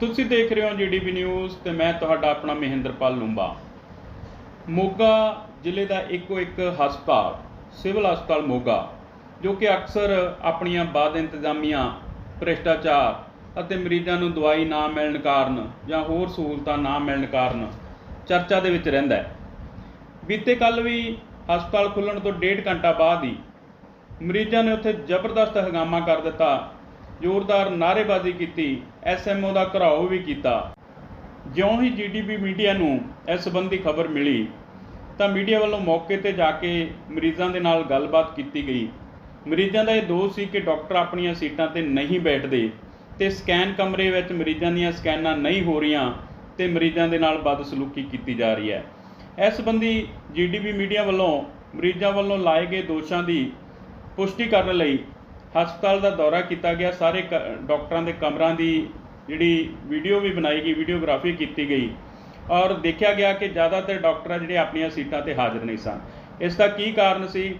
ਤੁਸੀਂ ਦੇਖ ਰਹੇ ਹੋ ਜੀਡੀਪੀ ਨਿਊਜ਼ ਤੇ ਮੈਂ ਤੁਹਾਡਾ ਆਪਣਾ ਮਹਿੰਦਰਪਾਲ ਲੂੰਬਾ। ਮੋਗਾ ਜ਼ਿਲ੍ਹੇ ਦਾ ਇੱਕੋ ਇੱਕ ਹਸਪਤਾਲ, ਸਿਵਲ ਹਸਪਤਾਲ ਮੋਗਾ, ਜੋ ਕਿ ਅਕਸਰ ਆਪਣੀਆਂ ਬਾਦ ਇੰਤਜ਼ਾਮੀਆਂ ਭ੍ਰਿਸ਼ਟਾਚਾਰ ਅਤੇ ਮਰੀਜ਼ਾਂ ਨੂੰ ਦਵਾਈ ਨਾ ਮਿਲਣ ਕਾਰਨ ਜਾਂ ਹੋਰ ਸਹੂਲਤਾਂ ਨਾ ਮਿਲਣ ਕਾਰਨ ਚਰਚਾ ਦੇ ਵਿੱਚ ਰਹਿੰਦਾ ਹੈ। ਬੀਤੇ ਕੱਲ ਵੀ ਹਸਪਤਾਲ ਖੁੱਲਣ ਤੋਂ ਡੇਢ ਘੰਟਾ ਬਾਅਦ ਹੀ ਮਰੀਜ਼ਾਂ ਨੇ ਉੱਥੇ ਜ਼ਬਰਦਸਤ ਹੰਗਾਮਾ ਕਰ ਦਿੱਤਾ, ਜ਼ੋਰਦਾਰ ਨਾਅਰੇਬਾਜ਼ੀ ਕੀਤੀ ਐਸਐਮਓ ਦਾ ਘਰਾਓ ਵੀ ਕੀਤਾ। ਜਿਉਂ ਹੀ ਜੀਡੀਪੀ ਮੀਡੀਆ ਨੂੰ ਇਸ ਸੰਬੰਧੀ ਖਬਰ ਮਿਲੀ ਤਾਂ ਮੀਡੀਆ ਵੱਲੋਂ ਮੌਕੇ ਤੇ ਜਾ ਕੇ ਮਰੀਜ਼ਾਂ ਦੇ ਨਾਲ ਗੱਲਬਾਤ ਕੀਤੀ ਗਈ। ਮਰੀਜ਼ਾਂ ਦਾ ਇਹ ਦੋਸ਼ ਸੀ ਕਿ ਡਾਕਟਰ ਆਪਣੀਆਂ ਸੀਟਾਂ ਤੇ ਨਹੀਂ ਬੈਠਦੇ ਤੇ ਸਕੈਨ ਕਮਰੇ ਵਿੱਚ ਮਰੀਜ਼ਾਂ ਦੀਆਂ ਸਕੈਨਾਂ ਨਹੀਂ ਹੋ ਰਹੀਆਂ ਤੇ ਮਰੀਜ਼ਾਂ ਦੇ ਨਾਲ ਬਦਸਲੂਕੀ ਕੀਤੀ ਜਾ ਰਹੀ ਹੈ। ਇਸ ਸੰਬੰਧੀ ਜੀਡੀਪੀ ਮੀਡੀਆ ਵੱਲੋਂ ਮਰੀਜ਼ਾਂ ਵੱਲੋਂ ਲਾਏ ਗਏ ਦੋਸ਼ਾਂ ਦੀ ਪੁਸ਼ਟੀ ਕਰਨ ਲਈ ਹਸਪਤਾਲ ਦਾ ਦੌਰਾ ਕੀਤਾ ਗਿਆ। ਸਾਰੇ ਕ- ਡਾਕਟਰਾਂ ਦੇ ਕਮਰਾਂ ਦੀ ਜਿਹੜੀ ਵੀਡੀਓ ਵੀ ਬਣਾਈ ਗਈ, ਵੀਡੀਓਗ੍ਰਾਫੀ ਕੀਤੀ ਗਈ ਔਰ ਦੇਖਿਆ ਗਿਆ ਕਿ ਜ਼ਿਆਦਾਤਰ ਡਾਕਟਰ ਜਿਹੜੇ ਆਪਣੀਆਂ ਸੀਟਾਂ ਤੇ ਹਾਜ਼ਰ ਨਹੀਂ ਸਨ। ਇਸ ਦਾ ਕੀ ਕਾਰਨ ਸੀ?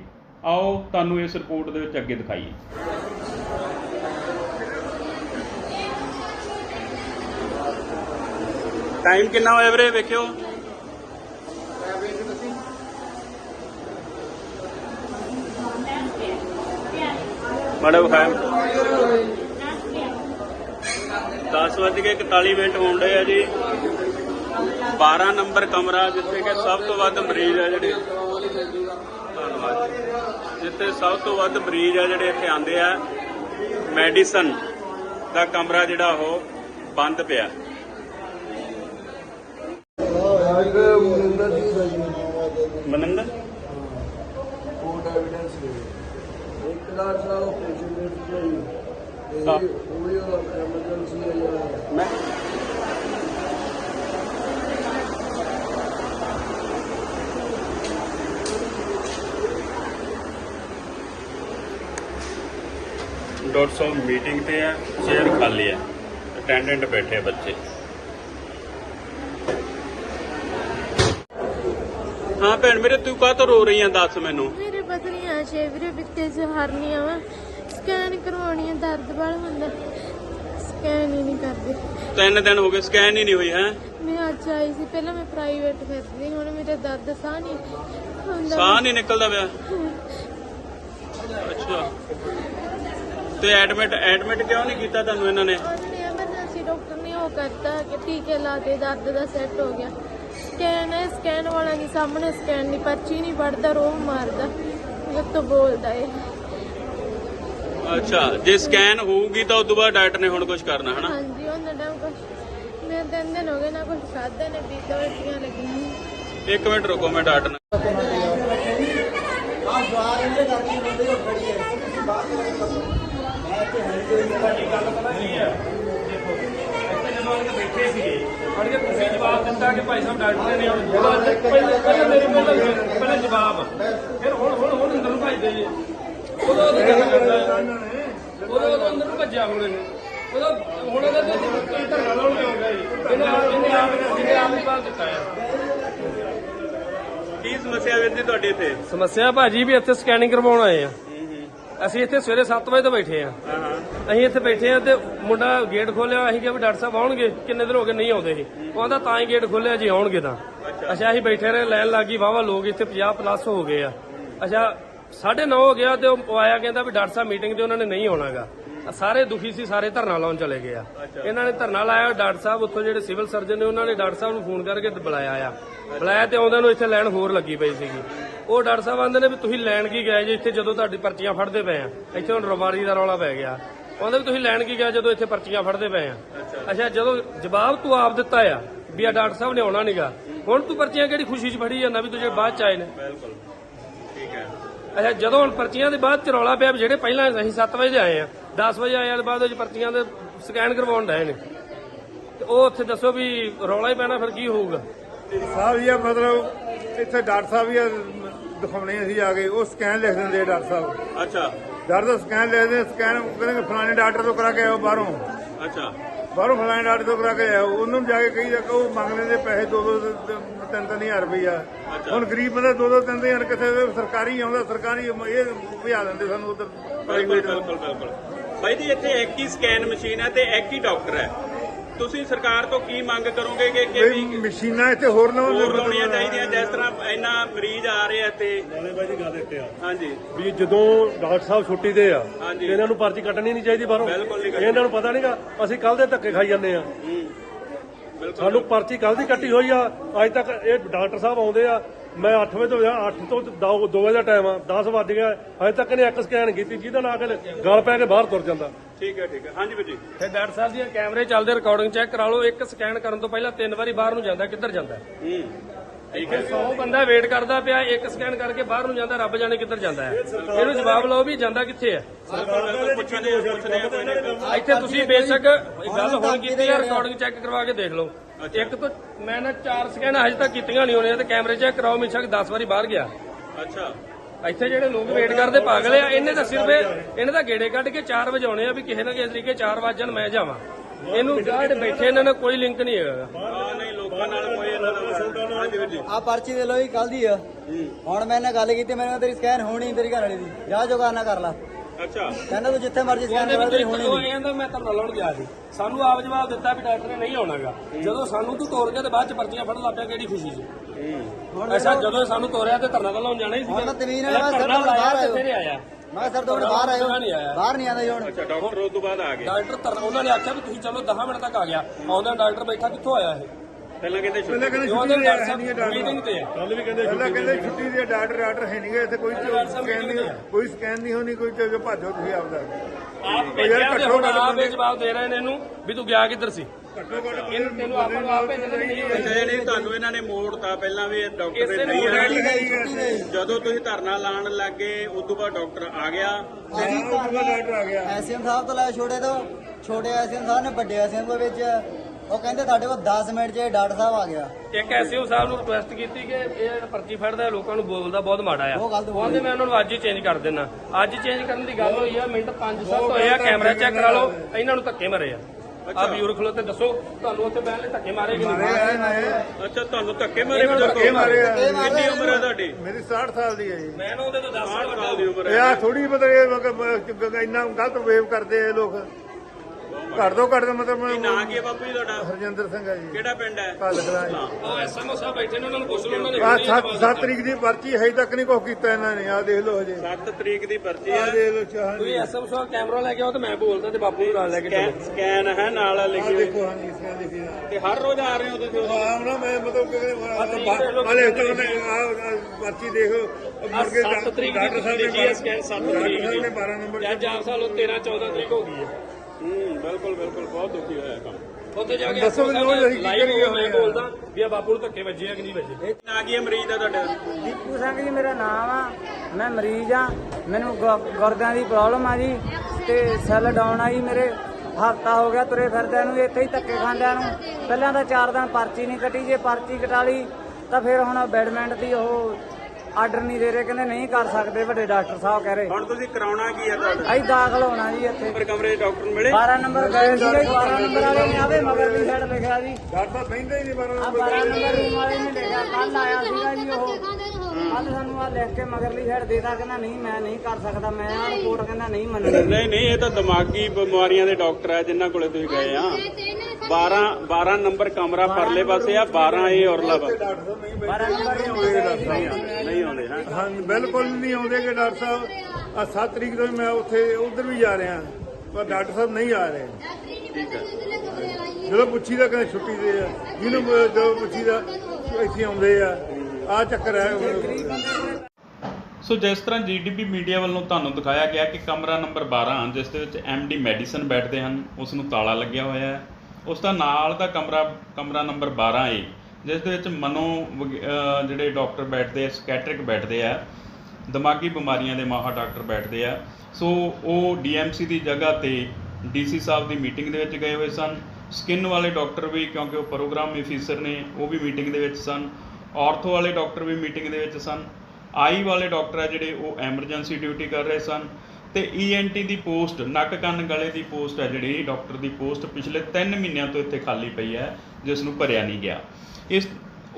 ਆਓ ਤੁਹਾਨੂੰ ਇਸ ਰਿਪੋਰਟ ਦੇ ਵਿੱਚ ਅੱਗੇ ਦਿਖਾਈਏ। ਟਾਈਮ ਕਿੰਨਾ ਹੋਇਆ ਵੀਰੇ, ਵੇਖਿਓ। ਬੜਾ ਵਿਖਾਇਆ 10 ਵੱਜ ਕੇ 41 ਮਿੰਟ ਹੋਣ ਡਏ ਆ ਜੀ। 12 ਨੰਬਰ ਕਮਰਾ ਜਿੱਥੇ ਕਿ ਸਭ ਤੋਂ ਵੱਧ ਮਰੀਜ਼ ਆ ਜਿਹੜੇ। ਧੰਨਵਾਦ ਜਿੱਥੇ ਸਭ ਤੋਂ ਵੱਧ ਮਰੀਜ਼ ਆ ਜਿਹੜੇ ਇੱਥੇ ਆਉਂਦੇ ਆ ਮੈਡੀਸਨ ਦਾ ਕਮਰਾ ਜਿਹੜਾ ਉਹ ਬੰਦ ਪਿਆ। ਮਨਿੰਦਰ? ਕੋਰਟ ਐਵੀਡੈਂਸ ਦੇ ਇੱਕ ਲਾਟ ਦਾ ਆਪਰੇਸ਼ਨ ਦੇ ਵਿੱਚ ਜੀ ਤੇ ਹਾਂ। ਉਹ ਐਮਰਜੈਂਸੀ ਜਿਹੜਾ। ਮੈਂ ਡਾਕਟਰ ਸਾਹਿਬ ਮੀਟਿੰਗ ਤੇ ਆ ਚੇਅਰ ਖਾਲੀ ਹੈ ਅਟੈਂਡੈਂਟ ਬੈਠੇ ਆ ਬੱਚੇ। ਹਾਂ ਭੈਣ ਮੇਰੇ ਤੂੰ ਕਾਹ ਤੋਂ ਰੋ ਰਹੀ ਆ ਦੱਸ ਮੈਨੂੰ? ਮੇਰੇ ਬਦਲੀਆਂ ਛੇ ਵੀਰੇ ਬਿੱਤੇ ਚ ਹਰਨੀਆਂ ਵਾ। ਸਕੈਨ ਕਰਵਾਉਣੀ ਆ ਦਰਦ ਬੜਾ ਹੁੰਦਾ। ਸਕੈਨ ਹੀ ਨਹੀਂ ਕਰਦੇ। ਤਿੰਨ ਦਿਨ ਹੋ ਗਏ ਸਕੈਨ ਹੀ ਨਹੀਂ ਹੋਈ ਹੈ? ਮੈਂ ਅੱਜ ਆਈ ਸੀ ਪਹਿਲਾਂ ਮੈਂ ਪ੍ਰਾਈਵੇਟ ਫਿਰਦੀ ਹੁਣ ਮੇਰੇ ਦਰਦ ਸਾਹ ਨਹੀਂ ਹੁੰਦਾ। ਸਾਹ ਨਹੀਂ ਨਿਕਲਦਾ ਪਿਆ? ਅੱਛਾ। ਤੇ ਐਡਮਿਟ ਐਡਮਿਟ ਕਿਉਂ ਨਹੀਂ ਕੀਤਾ ਤੁਹਾਨੂੰ ਇਹਨਾਂ ਨੇ? ਐਮਰਜੈਂਸੀ ਡਾਕਟਰ ਨੇ ਉਹ ਕਰਤਾ ਕਿ ਟੀਕੇ ਲਾ ਦੇ ਦਰਦ ਦਾ ਸੈੱਟ ਹੋ ਗਿਆ। ਸਕੈਨ ਹੈ ਸਕੈਨ ਵਾਲਾ ਨਹੀਂ ਸਾਹਮਣੇ ਸਕੈਨ ਨਹੀਂ ਪਰਚੀ ਨਹੀਂ ਪੜਦਾ ਰੋਹ ਮਾਰਦਾ ਜਦ ਤੋਂ ਬੋਲਦਾ ਏ ਅੱਛਾ ਜੇ ਸਕੈਨ ਹੋਊਗੀ ਤਾਂ ਉਸ ਤੋਂ ਬਾਅਦ ਡਾਕਟਰ ਨੇ ਹੁਣ ਕੁਝ ਕਰਨਾ ਹਨਾ? ਹਾਂਜੀ ਉਹਨਾਂ ਦਾ ਕੁਝ ਮੈਂ ਤਿੰਨ ਦਿਨ ਹੋ ਗਏ ਨਾ ਕੁਝ ਖਾਧਾ ਨੇ ਪੀਤਾ ਉਲਟੀਆਂ ਲੱਗੀਆਂ। ਇੱਕ ਮਿੰਟ ਰੁਕੋ ਮੈਂ ਡਾਕਟਰ ਨਾਲ ਆਹ ਦੁਆਰ ਇਹਨੇ ਕਰਕੇ ਬੰਦੇ ਹੋ ਖੜੀ ਹੈ ਤੁਸੀਂ ਬਾਹਰ ਚਲੇ ਜਾਓ ਮੈਂ ਤੇ ਹੈ ਕੋਈ ਬੈਠੇ ਸੀਗੇ ਫੜ ਕੇ ਤੁਸੀਂ ਦਿੱਤਾ ਕਿ ਭਾਈ ਸਾਹਿਬ ਡਾਕਟਰ ਨੇ ਪਹਿਲਾਂ ਪਹਿਲਾਂ ਮੇਰੇ ਪਹਿਲਾਂ ਪਹਿਲਾਂ ਜਵਾਬ ਫਿਰ ਹੁਣ ਹੁਣ ਹੁਣ ਅੰਦਰ ਨੂੰ ਭੱਜਦੇ ਜੀ। ਉਦੋਂ ਉਹਦੇ ਉਦੋਂ ਉਦੋਂ ਅੰਦਰ ਨੂੰ ਭੱਜਿਆ ਹੁਣ ਇਹਨੇ। ਉਦੋਂ ਹੁਣ ਉਹਦਾ ਤੇ ਧਰਨਾ ਲਾਉਣ ਕਿਉਂ ਗਿਆ ਜੀ। ਇਹਨੇ ਆਪ ਇਹਨੇ ਆਪ ਇਹਨੇ ਆਪ ਹੀ ਬਾਲ ਦਿੱਤਾ ਆ। ਕੀ ਸਮੱਸਿਆ ਵੀਰ ਜੀ ਤੁਹਾਡੇ ਇੱਥੇ? ਸਮੱਸਿਆ ਭਾਜੀ ਵੀ ਇੱਥੇ ਸਕੈਨਿੰਗ ਕਰਵਾਉਣ ਆਏ ਆ। ਅਸੀਂ ਇੱਥੇ ਸਵੇਰੇ 7 ਵਜੇ ਤੋਂ ਬੈਠੇ ਆ ਅਸੀਂ ਇੱਥੇ ਬੈਠੇ ਆ ਤੇ ਮੁੰਡਾ ਗੇਟ ਖੋਲਿਆ ਅਸੀਂ ਕਿਹਾ ਵੀ ਡਾਕਟਰ ਸਾਹਿਬ ਆਉਣਗੇ ਕਿੰਨੇ ਦਿਨ ਹੋ ਗਏ ਨਹੀਂ ਆਉਂਦੇ ਸੀ ਉਹ ਕਹਿੰਦਾ ਤਾਂ ਹੀ ਗੇਟ ਖੋਲਿਆ ਜੀ ਆਉਣਗੇ ਤਾਂ। ਅੱਛਾ। ਅਸੀਂ ਬੈਠੇ ਰਹੇ ਲਾਈਨ ਲੱਗੀ ਵਾਵਾ ਲੋਕ ਇੱਥੇ 50 ਪਲੱਸ ਹੋ ਗਏ ਆ। ਅੱਛਾ 9:30 ਹੋ ਗਿਆ ਤੇ ਉਹ ਆਇਆ ਕਹਿੰਦਾ ਵੀ ਡਾਕਟਰ ਸਾਹਿਬ ਮੀਟਿੰਗ ਤੇ ਉਹਨਾਂ ਨੇ ਨਹੀਂ ਆਉਣਾਗਾ। ਸਾਰੇ ਦੁਖੀ ਸੀ ਸਾਰੇ ਧਰਨਾ ਲਾਉਣ ਚਲੇ ਗਏ ਆ। ਇਹਨਾਂ ਨੇ ਧਰਨਾ ਲਾਇਆ ਡਾਕਟਰ ਸਾਹਿਬ ਉੱਥੋਂ ਜਿਹੜੇ ਸਿਵਲ ਸਰਜਨ ਨੇ ਉਹਨਾਂ ਨੇ ਡਾਕਟਰ ਸਾਹਿਬ ਨੂੰ ਫੋਨ ਕਰਕੇ ਬੁਲਾਇਆ ਆ। ਬੁਲਾਇਆ ਤੇ ਆਉਂਦਿਆਂ ਨੂੰ ਇੱਥੇ ਲਾਈਨ ਹੋਰ ਲੱਗੀ ਪਈ ਸੀਗੀ। ਉਹ ਡਾਕਟਰ ਸਾਹਿਬ ਆਂਦੇ ਨੇ ਵੀ ਤੁਸੀਂ ਲੈਣ ਕੀ ਗਏ ਜੀ? ਇੱਥੇ ਜਦੋਂ ਤੁਹਾਡੀ ਪਰਚੀਆਂ ਫੜਦੇ ਪਏ ਆ। ਇੱਥੇ ਹੁਣ ਰਵਾਰੀ ਦਾ ਰੌਲਾ ਪੈ ਗਿਆ। ਕਹਿੰਦੇ ਵੀ ਤੁਸੀਂ ਲੈਣ ਕੀ ਗਏ ਜਦੋਂ ਇੱਥੇ ਪਰਚੀਆਂ ਫੜਦੇ ਪਏ ਆ? ਅੱਛਾ। ਜਦੋਂ ਜਵਾਬ ਤੂੰ ਆਪ ਦਿੱਤਾ ਆ ਵੀ ਆ ਡਾਕਟਰ ਸਾਹਿਬ ਨੇ ਆਉਣਾ ਨਹੀਂਗਾ ਹੁਣ ਤੂੰ ਪਰਚੀਆਂ ਕਿਹੜੀ ਖੁਸ਼ੀ 'ਚ ਫੜੀ ਜਾਂਦਾ ਵੀ ਤੂੰ ਜਿਹੜੇ ਬਾਅਦ 'ਚ ਆਏ ਨੇ। ਬਿਲਕੁਲ। ਠੀਕ ਹੈ। ਅੱਛਾ ਜਦੋਂ ਹੁਣ ਪਰਚੀਆਂ ਦੇ ਬਾਅਦ ਚ ਰੌਲਾ ਪਿਆ ਵੀ ਜਿਹੜੇ ਪਹਿਲਾਂ ਅਸੀਂ 7 ਵਜੇ ਆਏ ਆ 10 ਵਜੇ ਆਏ ਆ ਬਾਅਦ ਵਿੱਚ ਪਰਚੀਆਂ ਦੇ ਸਕੈਨ ਕਰਵਾਉਣ ਡਏ ਨੇ। ਤੇ ਉਹ ਉੱਥੇ ਦੱਸੋ ਵੀ ਰੌਲਾ ਹੀ ਪੈਣਾ ਫਿਰ ਕੀ ਹੋਊਗਾ? ਸਾਹਿਬ ਜੀ ਮਤਲਬ ਇੱਥੇ ਡਾਕਟਰ ਸਾਹਿਬ ਵੀ ਆ, ਦਿਖਾਉਣੇ ਅਸੀਂ ਆ ਗਏ ਉਹ ਸਕੈਨ ਲਿਖ ਦਿੰਦੇ ਆ ਡਾਕਟਰ ਸਾਹਿਬ। ਅੱਛਾ। ਡਾਕਟਰ ਦਾ ਸਕੈਨ ਲਿਖਦੇ ਸਕੈਨ ਕਹਿੰਦੇ ਫਲਾਣੇ ਡਾਕਟਰ ਤੋਂ ਕਰਾ ਕੇ ਆਓ ਬਾਹਰੋਂ। ਅੱਛਾ। ਬਾਹਰੋਂ ਫਲਾਣੇ ਡਾਕਟਰ ਤੋਂ ਕਰਾ ਕੇ ਆਇਆ ਉਹਨੂੰ ਜਾ ਕੇ ਕਹੀਦਾ ਕਿ ਉਹ ਮੰਗਦੇ ਨੇ ਪੈਸੇ ਦੋ ਦੋ ਤਿੰਨ ਤਿੰਨ ਹਜ਼ਾਰ ਰੁਪਈਆ। ਹੁਣ ਗਰੀਬ ਬੰਦਾ ਦੋ ਦੋ ਤਿੰਨ ਤਿੰਨ ਹਜ਼ਾਰ ਕਿੱਥੇ ਸਰਕਾਰੀ ਆਉਂਦਾ ਸਰਕਾਰੀ ਇਹ ਭਜਾ ਦਿੰਦੇ ਸਾਨੂੰ ਉਧਰ। ਬਿਲਕੁਲ ਬਿਲਕੁਲ ਬਿਲਕੁਲ। ਬਾਈ ਜੀ ਇੱਥੇ ਇੱਕ ਹੀ ਸਕੈਨ ਮਸ਼ੀਨ ਹੈ ਤੇ ਇੱਕ ਹੀ ਡਾਕਟਰ ਹੈ। ਤੁਸੀਂ ਸਰਕਾਰ ਤੋਂ ਕੀ ਮੰਗ ਕਰੋਗੇ ਕਿ ਕਿ ਵੀ ਵੀ ਮਸ਼ੀਨਾਂ ਇੱਥੇ ਹੋਰ ਨਾ ਹੋਰ ਲਾਉਣੀਆਂ ਚਾਹੀਦੀਆਂ ਜਿਸ ਤਰ੍ਹਾਂ ਇੰਨਾ ਮਰੀਜ਼ ਆ ਰਹੇ ਆ ਤੇ ਨਾਲੇ ਬਾਈ ਜੀ ਗੱਲ ਇੱਥੇ ਆ। ਹਾਂਜੀ। ਵੀ ਜਦੋਂ ਡਾਕਟਰ ਸਾਹਿਬ ਛੁੱਟੀ ਤੇ ਆ ਹਾਂਜੀ। ਤੇ ਇਹਨਾਂ ਨੂੰ ਪਰਚੀ ਕੱਟਣੀ ਨਹੀਂ ਚਾਹੀਦੀ ਬਾਹਰੋਂ। ਬਿਲਕੁਲ ਨਹੀਂ ਕੱਟਣੀ। ਇਹਨਾਂ ਨੂੰ ਪਤਾ ਨਹੀਂਗਾ ਅਸੀਂ ਕੱਲ ਦੇ ਧੱਕੇ ਖਾਈ ਜਾਂਦੇ ਆ। ਹੂੰ। ਬਿਲਕੁਲ। ਸਾਨੂੰ ਪਰਚੀ ਕੱਲ ਦੀ ਕੱਟੀ ਹੋਈ ਆ ਅੱਜ ਤੱਕ ਇਹ ਡਾਕਟਰ ਸਾਹਿਬ ਆਉਂਦੇ ਆ ਮੈਂ 8 ਵਜੇ ਤੋਂ 8 ਤੋਂ 2 ਵਜੇ ਦਾ ਟਾਈਮ ਆ 10 ਵੱਜ ਗਿਆ ਅਜੇ ਤੱਕ ਇਹਨੇ ਇੱਕ ਸਕੈਨ ਕੀਤੀ ਜਿਹਦਾ ਨਾਲ ਕੇ ਗਲ ਪੈ ਕੇ ਬਾਹਰ ਤੁਰ ਜਾਂਦਾ। ਠੀਕ ਹੈ ਠੀਕ ਹੈ। ਹਾਂਜੀ ਬਾਈ ਜੀ। ਫਿਰ ਡਾਕਟਰ ਸਾਹਿਬ ਦੀਆਂ ਕੈਮਰੇ ਚੱਲਦੇ ਰਿਕਾਰਡਿੰਗ ਚੈੱਕ ਕਰਾ ਲਓ। ਇੱਕ ਸਕੈਨ ਕਰਨ ਤੋਂ ਪਹਿਲਾਂ ਤਿੰਨ ਵਾਰੀ ਬਾਹਰ ਨੂੰ ਜਾਂਦਾ ਕਿੱਧਰ ਜਾਂਦਾ? ਹੂੰ। ਇੱਥੇ 100 ਬੰਦਾ ਵੇਟ ਕਰਦਾ ਪਿਆ ਇੱਕ ਸਕੈਨ ਕਰਕੇ ਬਾਹਰ ਨੂੰ ਜਾਂਦਾ ਰੱਬ ਜਾਣੇ ਕਿੱਧਰ ਜਾਂਦਾ ਹੈ। ਇਹਨੂੰ ਜਵਾਬ ਲਓ ਵੀ ਜਾਂਦਾ ਕਿੱਥੇ ਹੈ। ਨਾ ਇੱਥੇ ਤੁਸੀਂ ਬੇਸ਼ੱਕ ਗੱਲ ਹੁਣ ਕੀਤੀ ਹੈ ਰਿਕਾਰਡਿੰਗ ਚੈੱਕ ਕਰਵਾ ਕੇ ਦੇਖ ਲਓ। ਇੱਕ ਤੋਂ ਮੈਂ ਨਾ ਚਾਰ ਸਕੈਨ ਹਜੇ ਤੱਕ ਕੀਤੀਆਂ ਨਹੀਂ ਹੋਣੀਆਂ ਤੇ ਕੈਮਰੇ ਚੈੱਕ ਕਰਾਓ ਮੇਸ਼ੱਕ 10 ਵਾਰੀ ਬਾਹਰ ਗਿਆ। ਅੱਛਾ। ਇੱਥੇ ਜਿਹੜੇ ਲੋਕ ਵੇਟ ਕਰਦੇ ਪਾਗਲ ਆ ਇਹਨੇ ਤਾਂ ਸਿਰਫ ਇਹ- ਇਹਨੇ ਤਾਂ ਗੇੜੇ ਕੱਢ ਕੇ 4 ਵਜੇ ਆਉਣੇ ਆ ਵੀ ਕਿਸੇ ਨਾ ਕਿਸੇ ਤਰੀਕੇ 4 ਵਜਣ ਮੈਂ ਜਾਵਾਂ। ਇਹਨੂੰ ਗਾਰਡ ਬੈਠੇ ਇਹਨਾਂ ਨਾਲ ਕੋਈ ਲਿੰਕ ਨਹੀਂ ਹੈਗਾ। ਆ ਨਹੀਂ ਲੋਕਾਂ ਨਾਲ ਕੋਈ ਇਹਨਾਂ ਦਾ ਹਾਂਜੀ ਵੀਰ ਜੀ। ਆ ਪਰਚੀ ਦੇ ਲੋ ਹੀ ਕੱਲ ਦੀ ਆ। ਹੁਣ ਮੈਂ ਇਹਨਾਂ ਗੱਲ ਕੀਤੀ ਮੈਨੂੰ ਤੇਰੀ ਸਕੈਨ ਹੋਣੀ ਨੀ ਤੇਰੀ ਘਰ ਵਾਲੀ ਦੀ। ਜਾ ਜੋ ਕਰਨਾ ਕਰ ਲਾ। ਅੱਛਾ। ਕਹਿੰਦਾ ਤੂੰ ਜਿੱਥੇ ਮਰਜ਼ੀ ਸਕੈਨ ਕਰਾ ਤੇਰੀ ਤੂੰ ਹੋਣੀ ਉਹ। ਕਹਿੰਦਾ ਮੈਂ ਧਰਨਾ ਲਾਉਣ ਗਿਆ ਸੀ। ਸਾਨੂੰ ਆਪ ਜਵਾਬ ਦਿੱਤਾ ਵੀ ਡਾਕਟਰ ਨੇ ਨਹੀਂ ਆਉਣਾਗਾ। ਜਦੋਂ ਸਾਨੂੰ ਤੂੰ ਤੋਰ ਗਿਆ ਤੇ ਬਾਅਦ ਚ ਪਰਚੀਆਂ ਫੜਨ ਲੱਗ ਪਿਆ ਕਿਹੜੀ ਖੁਸ਼ੀ ਸੀ ਅੱਛਾ ਜਦੋਂ ਸਾਨੂੰ ਤੋਰਿਆ ਤੇ ਧਰਨਾ ਤਾਂ ਲਾਉਣ ਜਾਣਾ ਹੀ ਸੀ ਹੁਣ ਮੈਂ ਤਮੀਨ ਨਾਲ ਸਰ ਤੋਂ ਬਾਹਰ ਆਇਆ। ਮੈਂ ਸਰ ਤੋਂ ਬਾਹਰ ਆਇਆ। ਬਾਹਰ ਨਹੀਂ ਜੀ ਹੁਣ। ਅੱਛਾ ਡਾਕਟਰ ਉਸ ਤੋਂ ਬਾਅਦ ਆ ਗਏ ਡਾਕਟਰ ਉਹਨਾਂ ਨੇ ਆਖਿਆ ਵੀ ਤੁਸੀਂ ਚਲੋ 10 ਮਿੰਟ ਤੱਕ ਆ ਗਿਆ। ਆਉਂਦਾ ਡਾਕਟਰ ਬੈਠਾ ਕਿੱਥੋਂ ਆਇਆ ਇਹ? ਪਹਿਲਾਂ ਕਹਿੰਦੇ ਪਹਿਲਾਂ ਕਹਿੰਦੇ ਜੋ ਛੁੱਟੀ ਦੇ ਡਾਕਟਰ ਸਾਹਿਬ ਨਹੀਂ ਹੈ ਡਾਕਟਰ ਮੀਟਿੰਗ ਤੇ ਆ ਕੱਲ ਵੀ ਕਹਿੰਦੇ ਪਹਿਲਾਂ ਕਹਿੰਦੇ ਛੁੱਟੀ ਦੇ ਡਾਕਟਰ ਡਾਕਟਰ ਹੈ ਨਹੀਂਗੇ ਇੱਥੇ ਕੋਈ ਸਕੈਨ ਨਹੀਂ ਕੋਈ ਸਕੈਨ ਨਹੀਂ ਹੋਣੀ ਕੋਈ ਚੱਲ ਭਾਜੋ ਤੁਸੀਂ ਆਪਦਾ। ਆਪ ਭੇਜਿਆ ਤੇ ਹੁਣ ਆਪ ਜਵਾਬ ਦੇ ਰਹੇ ਨੇ ਇਹਨੂੰ ਵੀ ਤੂੰ ਗਿਆ ਕਿੱਧਰ ਸੀ? ਘੱਟੋ ਘੱਟ ਇਹਨੂੰ ਤੈਨੂੰ ਆਪਾਂ ਨੂੰ ਆਪ ਭੇਜਣਾ ਨਹੀਂ ਨਹੀਂ ਤੁਹਾਨੂੰ ਇਹਨਾਂ ਨੇ ਮੋੜਤਾ। ਪਹਿਲਾਂ ਵੀ ਡਾਕਟਰ ਨੂੰ ਨਹੀਂ। ਆਏ ਜਦੋਂ ਤੁਸੀਂ ਧਰਨਾ ਲਾਉਣ ਲੱਗੇ ਉਸ ਤੋਂ ਬਾਅਦ ਡਾਕਟਰ ਆ ਗਿਆ। ਡਾਕਟਰ ਆ ਗਿਆ। ਐਸਐਮ ਸਾਹਿਬ ਤੋਂ ਲੈ ਛੋਟੇ ਤੋਂ ਛੋਟੇ ਐਸਐਮ ਸਾਹਿਬ ਨੇ ਵੱਡੇ ਐਸਐਮ ਦੇ ਵਿੱਚ ਉਹ ਕਹਿੰਦੇ ਤੁਹਾਡੇ ਕੋਲ 10 ਮਿੰਟ 'ਚ ਡਾਕਟਰ ਸਾਹਿਬ ਆ ਗਿਆ। ਇੱਕ ਐਸਓ ਸਾਹਿਬ ਨੂੰ ਰਿਕੁਐਸਟ ਕੀਤੀ ਕਿ ਇਹ ਪਰਚੀ ਫੜਦਾ ਲੋਕਾਂ ਨੂੰ ਬੋਲਦਾ ਬਹੁਤ ਮਾੜਾ ਆ। ਉਹ ਕਹਿੰਦੇ ਮੈਂ ਉਹਨਾਂ ਨੂੰ ਅੱਜ ਹੀ ਚੇਂਜ ਕਰ ਦੇਣਾ ਅੱਜ ਚੇਂਜ ਕਰਨ ਦੀ ਗੱਲ ਹੋਈ ਆ ਮਿੰਟ 5-7 ਹੋਏ ਆ ਕੈਮਰਾ ਚੈੱਕ ਕਰਾ ਲਓ। ਇਹਨਾਂ ਨੂੰ ਧੱਕੇ ਮਾਰੇ ਆ। ਆ ਬਜ਼ੁਰਗ ਖਲੋ ਤੇ ਦੱਸੋ ਤੁਹਾਨੂੰ ਉੱਥੇ ਬਹਿਣ ਲਈ ਧੱਕੇ ਮਾਰੇ ਕਿ ਨਹੀਂ? ਅੱਛਾ ਤੁਹਾਨੂੰ ਧੱਕੇ ਮਾਰੇ ਬਜ਼ੁਰਗ ਧੱਕੇ ਮਾਰੇ ਆ। ਕਿੰਨੀ ਉਮਰ ਹੈ ਤੁਹਾਡੀ? ਮੇਰੀ 60 ਸਾਲ ਦੀ ਹੈ ਜੀ। ਮੈਂ ਨਾ ਉਹਦੇ ਤੋਂ 10 ਸਾਲ 60 ਵੱਡਾ ਸਾਲ ਦੀ। ਉਮਰ ਇਹ ਥੋੜੀ ਮਤਲਬ ਇਹ ਮਤਲਬ ਇੰਨਾ ਗਲਤ ਵੇਵ ਕਰਦੇ ਆ ਇਹ ਲੋਕ। ਘੱਟ ਤੋਂ ਘੱਟ ਦਾ ਕੀ ਮਤਲਬ ਨਾਂ ਕੀ ਹੈ ਬਾਪੂ ਜੀ ਤੁਹਾਡਾ? ਹਰਜਿੰਦਰ ਸਿੰਘ ਹੈ ਜੀ। ਕਿਹੜਾ ਪਿੰਡ ਹੈ? ਕੱਲ ਖੜਾ ਉਹ ਐਸਐਮਓ ਸਾਹਿਬ ਬੈਠੇ ਨੇ ਉਹਨਾਂ ਨੂੰ ਪੁੱਛ ਲਓ ਉਹਨਾਂ ਨੇ ਆ ਹੁਣੇ ਹੀ 7 ਜਵਾਬ 7 ਤਰੀਕ ਦੀ ਪਰਚੀ ਹਜੇ ਤੱਕ ਨਹੀਂ ਕੁਛ ਕੀਤਾ ਇਹਨਾਂ ਨੇ ਆ ਦੇਖ ਲਓ ਹਜੇ। 7 ਤਰੀਕ ਦੀ ਪਰਚੀ ਆ। ਹੈ ਦੇਖ ਲਓ ਚਾਹ ਤੁਸੀਂ ਐਸਐਮਓ ਸਾਹਿਬ ਕੈਮਰਾ ਲੈ ਕੇ ਆਓ ਤੇ ਮੈਂ ਬੋਲਦਾ ਤੇ ਬਾਪੂ ਨੂੰ ਨਾਲ ਲੈ ਕੇ ਚੱਲੋ। ਸਕੈਨ ਸਕੈਨ ਹੈ ਨਾਲ ਆ ਲਿਖੀ ਹੋਈ। ਦੇਖੋ ਹਾਂ ਜੀ ਇਸ ਦੇਖੀ ਤੇ ਹਰ ਰੋਜ਼ ਆ ਰਹੇ ਹੋ ਤੁਸੀਂ ਉੱਥੇ? ਹਾਂ ਨਾ ਮੈਂ ਮਤਲਬ ਕਿ ਹਲੇ ਆ ਪਰਚੀ ਦੇਖੋ ਮੁੜ ਕੇ 7 ਤਰੀਕ ਦੀ ਤੁਸੀਂ ਲਿਖੀ ਹੈ ਸਕੈਨ 7 ਤਰੀਕ ਡਾਕਟਰ ਸਾਹਿਬ ਨੇ ਦੀ 12 ਨੰਬਰ ਜਾਂ ਚਾਰ ਸਾਲ ਉਹ 13 14 ਤਰੀਕ ਹੋ ਗਈ ਹੈ। ਹੂੰ ਬਿਲਕੁਲ ਬਿਲਕੁਲ ਬਹੁਤ ਦੁਖੀ ਹੋਇਆ ਕੰਮ। ਉੱਥੇ ਜਾ ਕੇ ਦੱਸੋ ਮੈਨੂੰ ਉਹ ਅਸੀਂ ਕੀ ਲਾਈਵ ਕਰੀਏ ਮੈਂ ਬੋਲਦਾ ਵੀ ਆ ਬਾਪੂ ਨੂੰ ਧੱਕੇ ਵੱਜੇ ਆ ਕਿ ਨਹੀਂ ਵੱਜੇ? ਨਾਂ ਕੀ ਹੈ ਮਰੀਜ਼ ਦਾ ਤੁਹਾਡਾ। ਦੀਪੂ ਸਿੰਘ ਜੀ ਮੇਰਾ ਨਾਮ ਆ। ਮੈਂ ਮਰੀਜ਼ ਆ। ਮੈਨੂੰ ਗੁਰਦਿਆਂ ਦੀ ਪ੍ਰੋਬਲਮ ਆ ਜੀ। ਤੇ ਸੈੱਲ ਡਾਊਨ ਆ ਜੀ ਮੇਰੇ। ਹਫਤਾ ਹੋ ਗਿਆ ਤੁਰੇ ਫਿਰਦਿਆਂ ਨੂੰ ਇੱਥੇ ਹੀ ਧੱਕੇ ਖਾਂਦਿਆਂ ਨੂੰ। ਪਹਿਲਾਂ ਤਾਂ 4 ਦਿਨ ਪਰਚੀ ਨਹੀਂ ਕੱਟੀ ਜੇ ਪਰਚੀ ਕਟਾ ਲਈ ਤਾਂ ਫਿਰ ਹੁਣ ਬੈਡਮੈਂਟ ਦੀ ਉਹ ਆਰਡਰ ਨਹੀਂ ਦੇ ਰਹੇ ਕਹਿੰਦੇ ਨਹੀਂ ਕਰ ਸਕਦੇ ਵੱਡੇ ਡਾਕਟਰ ਸਾਹਿਬ ਕਹਿ ਰਹੇ। ਹੁਣ ਤੁਸੀਂ ਕਰਾਉਣਾ ਕੀ ਹੈ ਤੁਹਾਡਾ? ਅਸੀਂ ਦਾਖਲ ਹੋਣਾ ਜੀ ਇੱਥੇ। ਪਰ ਕਮਰੇ ਡਾਕਟਰ ਨੂੰ ਮਿਲੇ? 12 ਨੰਬਰ ਗਏ ਸੀਗੇ 12 ਨੰਬਰ ਵਾਲੇ ਨੇ ਆਵੇ ਮਗਰਲੀ ਸਾਈਡ ਲਿਖਿਆ ਜੀ। ਡਾਕਟਰ ਬਹਿੰਦੇ ਹੀ ਨਹੀਂ 12 ਆ 12 ਨੰਬਰ ਰੂਮ ਵਾਲੇ ਨੇ ਲਿਖਿਆ ਕੱਲ ਆਇਆ ਸੀਗਾ ਜੀ ਉਹ। ਕੱਲ ਸਾਨੂੰ ਆ ਲਿਖ ਕੇ ਮਗਰਲੀ ਸਾਈਡ ਦੇਤਾ ਕਹਿੰਦਾ ਨਹੀਂ ਮੈਂ ਨਹੀਂ ਕਰ ਸਕਦਾ ਮੈਂ ਆ ਰਿਪੋਰਟ ਕਹਿੰਦਾ ਨਹੀਂ ਮੰਨਣੀ। ਨਹੀਂ ਨਹੀਂ ਇਹ ਤਾਂ ਦਿਮਾਗੀ ਬਿਮਾਰੀਆਂ ਦੇ ਡਾਕਟਰ ਆ ਜਿਨ੍ਹਾਂ ਕੋਲੇ ਤੁਸੀਂ ਗਏ ਆ। 12 12 ਨੰਬਰ ਕਮਰਾ ਪਰਲੇ ਪਾਸੇ ਆ 12 ਇਹ ਔਰਲਾ ਵਾ ਡਾਕਟਰ ਸਾਹਿਬ ਨਹੀਂ 12 ਨੰਬਰ ਰੂਮ ਵਾਲੇ ਨੇ ਨਹੀਂ ਆਉਂਦੇ ਹਾਂ। ਹਾਂ ਬਿਲਕੁਲ ਨਹੀਂ ਆਉਂਦੇ ਕਿ ਡਾਕਟਰ ਸਾਹਿਬ। ਆ 7 ਤਰੀਕ ਤੋਂ ਮੈਂ ਉੱਥੇ ਉਧਰ ਵੀ ਜਾ ਰਿਹਾ। ਪਰ ਡਾਕਟਰ ਸਾਹਿਬ ਨਹੀਂ ਆ ਰਹੇ। ਠੀਕ ਹੈ ਜਦੋਂ ਪੁੱਛੀਦਾ ਕਹਿੰਦੇ ਛੁੱਟੀ ਦੇ ਆ। ਜਿਹਨੂੰ ਜਦੋਂ ਪੁੱਛੀਦਾ ਇੱਥੇ ਆਉਂਦੇ ਆ। ਆ ਚੱਕਰ ਹੈ। ਸੋ ਜਿਸ ਤਰ੍ਹਾਂ ਜੀਡੀਪੀ ਮੀਡੀਆ ਵੱਲੋਂ ਤੁਹਾਨੂੰ ਦਿਖਾਇਆ ਗਿਆ ਕਿ ਕਮਰਾ ਨੰਬਰ 12 ਜਿਸ ਦੇ ਵਿੱਚ ਐਮਡੀ ਮੈਡੀਸਨ ਬੈਠਦੇ ਹਨ ਉਸ ਨੂੰ ਤਾਲਾ ਲੱਗਿਆ ਹੋਇਆ ਹੈ। ਉਸ ਦਾ ਨਾਲ ਦਾ ਕਮਰਾ ਕਮਰਾ ਨੰਬਰ 12 ਏ, ਜਿਸ ਦੇ ਵਿੱਚ ਮਨੋ ਜਿਹੜੇ ਡਾਕਟਰ ਬੈਠਦੇ ਆ ਸਕੈਟਰਿਕ ਬੈਠਦੇ ਆ, ਦਿਮਾਗੀ ਬਿਮਾਰੀਆਂ ਦੇ ਮਾਹਰ ਡਾਕਟਰ ਬੈਠਦੇ ਆ। ਸੋ ਉਹ ਡੀਐਮਸੀ ਦੀ ਜਗ੍ਹਾ ਤੇ ਡੀਸੀ ਸਾਹਿਬ ਦੀ ਮੀਟਿੰਗ ਦੇ ਵਿੱਚ ਗਏ ਹੋਏ ਸਨ। ਸਕਿਨ ਵਾਲੇ ਡਾਕਟਰ ਵੀ, ਕਿਉਂਕਿ ਉਹ ਪ੍ਰੋਗਰਾਮ ਅਫੀਸਰ ਨੇ, ਉਹ ਵੀ ਮੀਟਿੰਗ ਦੇ ਵਿੱਚ ਸਨ। ਆਰਥੋ ਵਾਲੇ ਡਾਕਟਰ ਵੀ ਮੀਟਿੰਗ ਦੇ ਵਿੱਚ ਸਨ। ਆਈ ਵਾਲੇ ਡਾਕਟਰ ਆ ਜਿਹੜੇ, ਉਹ ਐਮਰਜੈਂਸੀ ਡਿਊਟੀ ਕਰ ਰਹੇ ਸਨ। ਤੇ ਈਐਨਟੀ ਦੀ ਪੋਸਟ, ਨੱਕ ਕੰਨ ਗਲੇ ਦੀ ਪੋਸਟ ਹੈ ਜਿਹੜੀ, ਡਾਕਟਰ ਦੀ ਪੋਸਟ ਪਿਛਲੇ 3 ਮਹੀਨਿਆਂ ਤੋਂ ਇੱਥੇ ਖਾਲੀ ਪਈ ਹੈ, ਜਿਸ ਨੂੰ ਭਰਿਆ ਨਹੀਂ ਗਿਆ। ਇਸ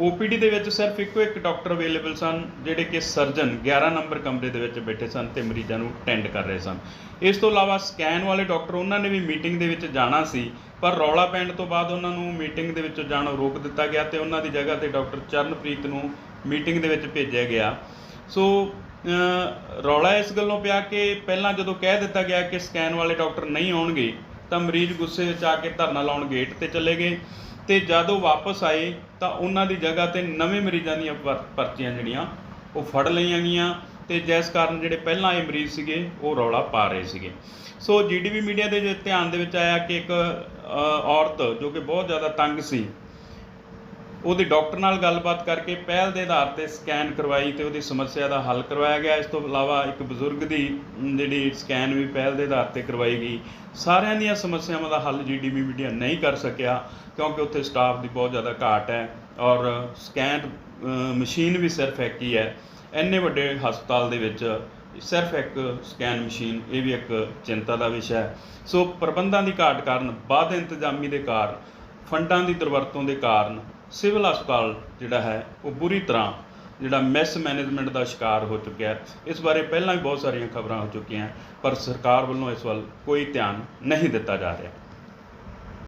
ਓਪੀਡੀ ਦੇ ਵਿੱਚ ਸਿਰਫ ਇੱਕੋ ਇੱਕ ਡਾਕਟਰ ਅਵੇਲੇਬਲ ਸਨ, ਜਿਹੜੇ ਕਿ ਸਰਜਨ 11 ਨੰਬਰ ਕਮਰੇ ਦੇ ਵਿੱਚ ਬੈਠੇ ਸਨ ਤੇ ਮਰੀਜ਼ਾਂ ਨੂੰ ਅਟੈਂਡ ਕਰ ਰਹੇ ਸਨ। ਇਸ ਤੋਂ ਇਲਾਵਾ ਸਕੈਨ ਵਾਲੇ ਡਾਕਟਰ, ਉਹਨਾਂ ਨੇ ਵੀ ਮੀਟਿੰਗ ਦੇ ਵਿੱਚ ਜਾਣਾ ਸੀ, ਪਰ ਰੌਲਾ ਪੈਣ ਤੋਂ ਬਾਅਦ ਉਹਨਾਂ ਨੂੰ ਮੀਟਿੰਗ ਦੇ ਵਿੱਚੋਂ ਜਾਣੋਂ ਰੋਕ ਦਿੱਤਾ ਗਿਆ ਤੇ ਉਹਨਾਂ ਦੀ ਜਗ੍ਹਾ ਤੇ ਡਾਕਟਰ ਚਰਨਪ੍ਰੀਤ ਨੂੰ ਮੀਟਿੰਗ ਦੇ ਵਿੱਚ ਭੇਜਿਆ ਗਿਆ। ਸੋ ਰੌਲਾ ਇਸ ਗੱਲੋਂ ਪਿਆ ਕਿ ਪਹਿਲਾਂ ਜਦੋਂ ਕਹਿ ਦਿੱਤਾ ਗਿਆ ਕਿ ਸਕੈਨ ਵਾਲੇ ਡਾਕਟਰ ਨਹੀਂ ਆਉਣਗੇ, ਤਾਂ ਮਰੀਜ਼ ਗੁੱਸੇ ਵਿੱਚ ਆ ਕੇ ਧਰਨਾ ਲਾਉਣ ਗੇਟ ਤੇ ਚਲੇ ਗਏ ਤੇ ਜਦੋਂ ਵਾਪਸ ਆਏ, ਤਾਂ ਉਹਨਾਂ ਦੀ ਜਗ੍ਹਾ ਤੇ ਨਵੇਂ ਮਰੀਜ਼ਾਂ ਦੀਆਂ ਪਰਚੀਆਂ ਜਿਹੜੀਆਂ, ਉਹ ਫੜ ਲਈਆਂ ਗਈਆਂ ਤੇ ਜਿਸ ਕਾਰਨ ਜਿਹੜੇ ਪਹਿਲਾਂ ਇਹ ਮਰੀਜ਼ ਸੀਗੇ, ਉਹ ਰੌਲਾ ਪਾ ਰਹੇ ਸੀਗੇ। ਸੋ ਜੀਡੀਵੀ ਮੀਡੀਆ ਦੇ ਧਿਆਨ ਦੇ ਵਿੱਚ ਆਇਆ ਕਿ ਇੱਕ ਔਰਤ ਜੋ ਕਿ ਬਹੁਤ ਜ਼ਿਆਦਾ ਤੰਗ ਸੀ ਉਹਦੇ ਡਾਕਟਰ ਨਾਲ ਗੱਲਬਾਤ ਕਰਕੇ ਪਹਿਲ ਦੇ ਆਧਾਰ ਤੇ ਸਕੈਨ ਕਰਵਾਈ ਤੇ ਉਹਦੀ ਸਮੱਸਿਆ ਦਾ ਹੱਲ ਕਰਵਾਇਆ ਗਿਆ। ਇਸ ਤੋਂ ਇਲਾਵਾ ਇੱਕ ਬਜ਼ੁਰਗ ਦੀ ਜਿਹੜੀ ਸਕੈਨ ਵੀ ਪਹਿਲ ਦੇ ਆਧਾਰ ਤੇ ਕਰਵਾਈ ਗਈ। ਸਾਰਿਆਂ ਦੀਆਂ ਸਮੱਸਿਆਵਾਂ ਦਾ ਹੱਲ ਜੀਡੀਬੀ ਮੀਡੀਆ ਨਹੀਂ ਕਰ ਸਕਿਆ ਕਿਉਂਕਿ ਉੱਥੇ ਸਟਾਫ ਦੀ ਬਹੁਤ ਜ਼ਿਆਦਾ ਘਾਟ ਹੈ ਔਰ ਸਕੈਨ ਮਸ਼ੀਨ ਵੀ ਸਿਰਫ ਇੱਕ ਹੀ ਹੈ। ਇੰਨੇ ਵੱਡੇ ਹਸਪਤਾਲ ਦੇ ਵਿੱਚ ਸਿਰਫ ਇੱਕ ਸਕੈਨ ਮਸ਼ੀਨ, ਇਹ ਵੀ ਇੱਕ ਚਿੰਤਾ ਦਾ ਵਿਸ਼ਾ ਹੈ। ਸੋ ਪ੍ਰਬੰਧਾਂ ਦੀ ਘਾਟ ਕਾਰਨ ਬਾਅਦ ਇੰਤਜ਼ਾਮੀ ਦੇ ਕਾਰਨ, ਫੰਡਾਂ ਦੀ ਦੁਰਵਰਤੋਂ ਦੇ ਕਾਰਨ ਸਿਵਲ ਹਸਪਤਾਲ ਜਿਹੜਾ ਹੈ, ਉਹ ਬੁਰੀ ਤਰ੍ਹਾਂ ਜਿਹੜਾ ਮਿਸ ਮੈਨੇਜਮੈਂਟ ਦਾ ਸ਼ਿਕਾਰ ਹੋ ਚੁੱਕਿਆ ਹੈ। ਇਸ ਬਾਰੇ ਪਹਿਲਾਂ ਵੀ ਬਹੁਤ ਸਾਰੀਆਂ ਖਬਰਾਂ ਹੋ ਚੁੱਕੀਆਂ, ਪਰ ਸਰਕਾਰ ਵੱਲੋਂ ਇਸ ਵੱਲ ਕੋਈ ਧਿਆਨ ਨਹੀਂ ਦਿੱਤਾ ਜਾ ਰਿਹਾ।